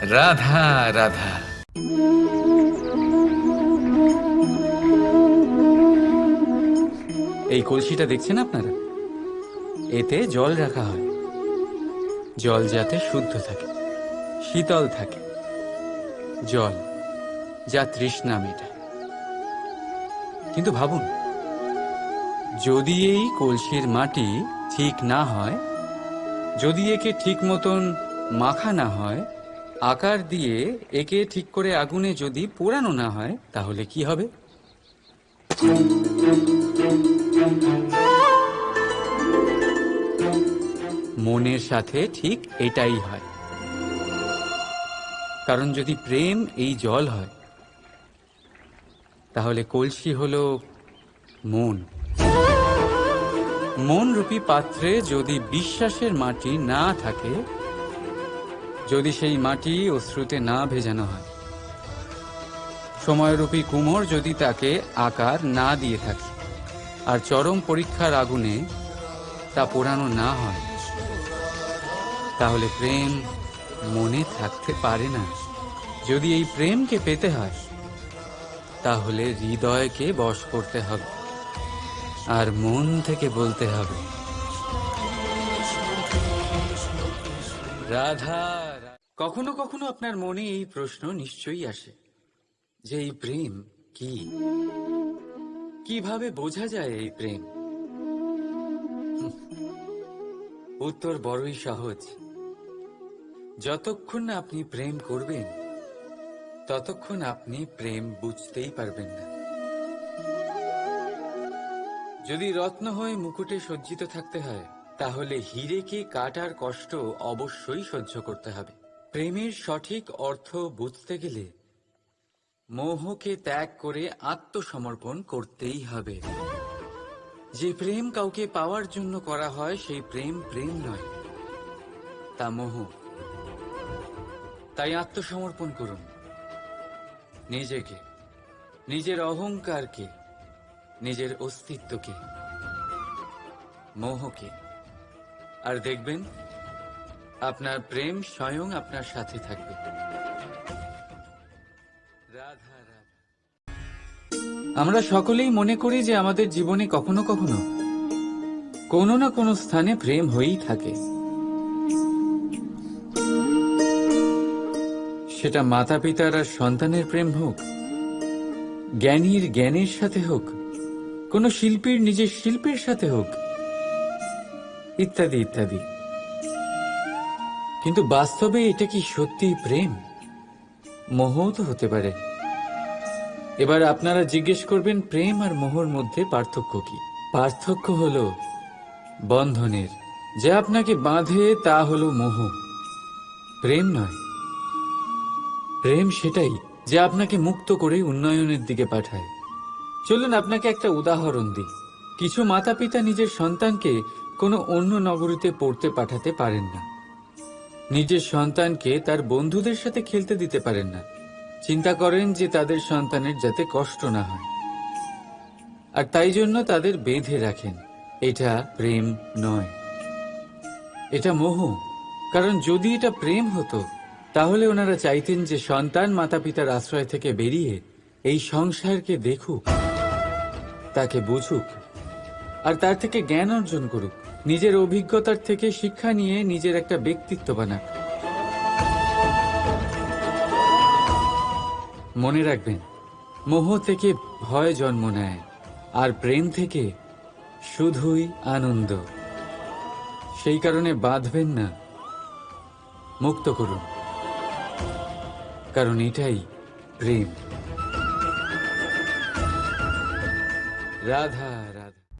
রাধা রাধা। এই কলসিটা দেখছেন আপনারা? এতে জল রাখা হয়। জল যাতে শুদ্ধ থাকে, শীতল থাকে। জল, যা তৃষ্ণা মেটায়। কিন্তু ভাবুন, যদি এই কলসির মাটি ঠিক না হয়, যদি একে ঠিক মতন মাখা না হয় আকার দিয়ে একে ঠিক করে আগুনে যদি পোড়ানো না হয়, তাহলে কি হবে? মনের সাথে ঠিক এটাই হয়। কারণ যদি প্রেম এই জল হয়, তাহলে কলসি হলো মন। মন রূপী পাত্রে যদি বিশ্বাসের মাটি না থাকে যদি সেই মাটি অশ্রুতে না ভেজানো হয়। সময়রূপী কুমোর যদি তাকে আকার না দিয়ে থাকে, আর চরম পরীক্ষার আগুনে তা পোড়ানো না হয়, তাহলে প্রেম মনে থাকতে পারে না। যদি এই প্রেমকে পেতে হয়, তাহলে হৃদয়কে বশ করতে হবে, আর মন থেকে বলতে হবে, রাধা কখনো কখনো আপনার মনে এই প্রশ্ন নিশ্চয়ই আসে যে এই প্রেম কি? কীভাবে বোঝা যায় এই প্রেম? উত্তর বড়ই সহজ। যতক্ষণ না আপনি প্রেম করবেন, ততক্ষণ আপনি প্রেম বুঝতেই পারবেন না। যদি রত্ন হয়ে মুকুটে সজ্জিত থাকতে হয়, তাহলে হিরেকে কাটার কষ্ট অবশ্যই সহ্য করতে হবে। প্রেমের সঠিক অর্থ বুঝতে গেলে মোহকে ত্যাগ করে আত্মসমর্পণ করতেই হবে। যে প্রেম কাউকে পাওয়ার জন্য করা হয়, সেই প্রেম প্রেম নয়, তা মোহ। তাই আত্মসমর্পণ করুন নিজেকে, নিজের অহংকারকে, নিজের অস্তিত্বকে, মোহকে। আর দেখবেন আপনার প্রেম স্বয়ং আপনার সাথে থাকবে। রাধা রাধা। আমরা সকলেই মনে করি যে আমাদের জীবনে কখনো কখনো কোনো না কোনো স্থানে প্রেম হয়েই থাকে। সেটা মাতা পিতার আর সন্তানের প্রেম হোক, জ্ঞানীর জ্ঞানের সাথে হোক, কোনো শিল্পীর নিজের শিল্পের সাথে হোক, ইত্যাদি ইত্যাদি। কিন্তু বাস্তবে এটা কি সত্যি প্রেম? মোহ তো হতে পারে। এবার আপনারা জিজ্ঞেস করবেন, প্রেম আর মোহর মধ্যে পার্থক্য কি? পার্থক্য হলো বন্ধনের। যে আপনাকে বাঁধে, তা হলো মোহ। প্রেম নয়। প্রেম সেটাই যে আপনাকে মুক্ত করে উন্নয়নের দিকে পাঠায়। চলুন আপনাকে একটা উদাহরণ দিই। কিছু মাতা পিতা নিজের সন্তানকে কোনো অন্য নগরীতে পড়তে পাঠাতে পারেন না। নিজের সন্তানকে তার বন্ধুদের সাথে খেলতে দিতে পারেন না। চিন্তা করেন যে তাদের সন্তানের যাতে কষ্ট না হয়। আর তাই জন্য তাদের বেঁধে রাখেন। এটা প্রেম নয়। এটা মোহ। কারণ যদি এটা প্রেম হতো, তাহলে ওনারা চাইতেন যে সন্তান মাতা পিতার আশ্রয় থেকে বেরিয়ে এই সংসারকে দেখুক, তাকে বুঝুক, আর তার থেকে জ্ঞান অর্জন করুক। নিজের অভিজ্ঞতার থেকে শিক্ষা নিয়ে নিজের একটা ব্যক্তিত্ব বানাক। মনে রাখবেন, মোহ থেকে ভয় জন্ম নেয়, আর প্রেম থেকে শুধুই আনন্দ। সেই কারণে বাঁধবেন না, মুক্ত করুন। কারণ এটাই প্রেম। রাধা